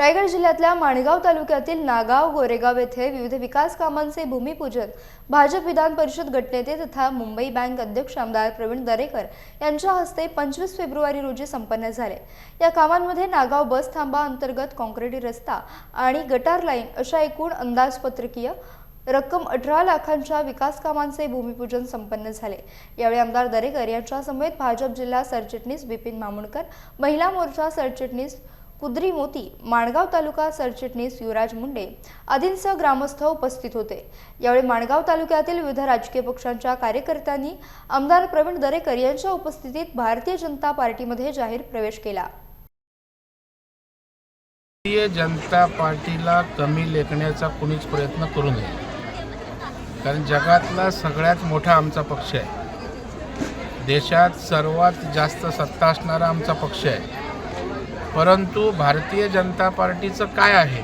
रायगड जिल्ह्यातल्या माणगाव तालुक्यातील नागाव गोरेगाव येथे विविध विकास कामांचे भूमिपूजन भाजप विधान परिषद गटनेते तथा मुंबई बँक अध्यक्ष आमदार प्रवीण दरेकर यांच्या हस्ते पंचवीस फेब्रुवारी रोजी संपन्न झाले. या कामांमध्ये नागाव बस थांबा अंतर्गत कॉन्क्रिटी रस्ता आणि गटार लाईन अशा एकूण अंदाजपत्रकीय रक्कम अठरा लाखांच्या विकास कामांचे भूमिपूजन संपन्न झाले. यावेळी आमदार दरेकर यांच्या समेत भाजप जिल्हा सरचिटणीस बिपिन मामुणकर महिला मोर्चा सरचिटणीस कुद्री मोती माणगाव तालुका सरचिटणीस युवराज मुंडे आदींसह ग्रामस्थ उपस्थित होते. यावेळी माणगाव तालुक्यातील विविध राजकीय पक्षांच्या कार्यकर्त्यांनी आमदार प्रवीण दरेकर यांच्या उपस्थितीत भारतीय जनता पार्टीमध्ये जाहीर प्रवेश केला. भारतीय जनता पार्टीला कमी लेखण्याचा कुणीच प्रयत्न करू नये. कारण जगातला सगळ्यात मोठा आमचा पक्ष आहे. देशात सर्वात जास्त सत्ता असणारा आमचा पक्ष आहे. परंतु भारतीय जनता पार्टीचं काय आहे?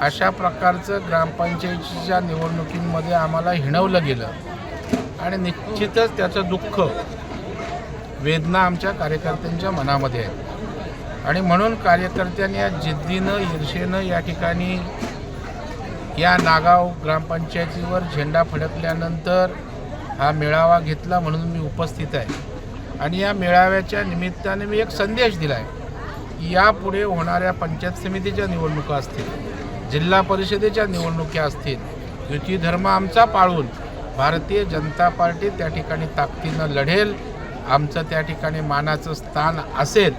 अशा प्रकारचं ग्रामपंचायतीच्या निवडणुकींमध्ये आम्हाला हिणवलं गेलं. आणि निश्चितच त्याचं दुःख वेदना आमच्या कार्यकर्त्यांच्या मनामध्ये आहे. आणि म्हणून कार्यकर्त्यांनी या जिद्दीनं ईर्षेनं या ठिकाणी या नागाव ग्रामपंचायतीवर झेंडा फडकल्यानंतर हा मेळावा घेतला म्हणून मी उपस्थित आहे. आणि या मेळाव्याच्या निमित्ताने मी एक संदेश दिला आहे यापुढे होणाऱ्या पंचायत समितीच्या निवडणुका असतील जिल्हा परिषदेच्या निवडणुका असतील युती धर्म आमचा पाळून भारतीय जनता पार्टी त्या ठिकाणी ताकदीनं लढेल आमचं त्या ठिकाणी मानाचं स्थान असेल.